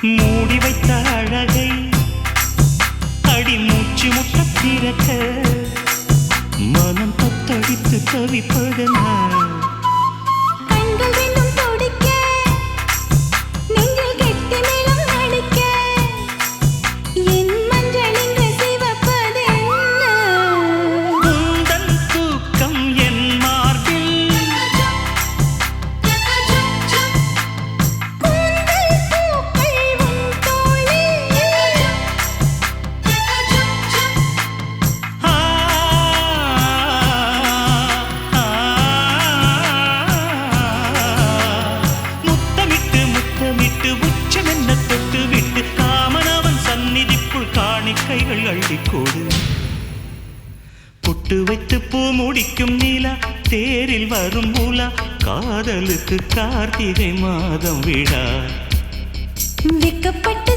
மூடி வைத்த அழகை அடி மூச்சு முட்ட திறக்க மனம் தத்தடித்து தவிப்பதனால் கொடுத்து விட்டு காமன் அவன் சந்நிதிக்குள் காணிக்கைகள் அள்ளிக்கோடு. பொட்டு வைத்து பூ முடிக்கும் நீலா தேரில் வரும் மூலா காதலுக்கு கார்த்திகை மாதம் விழா. வெக்கப்பட்டு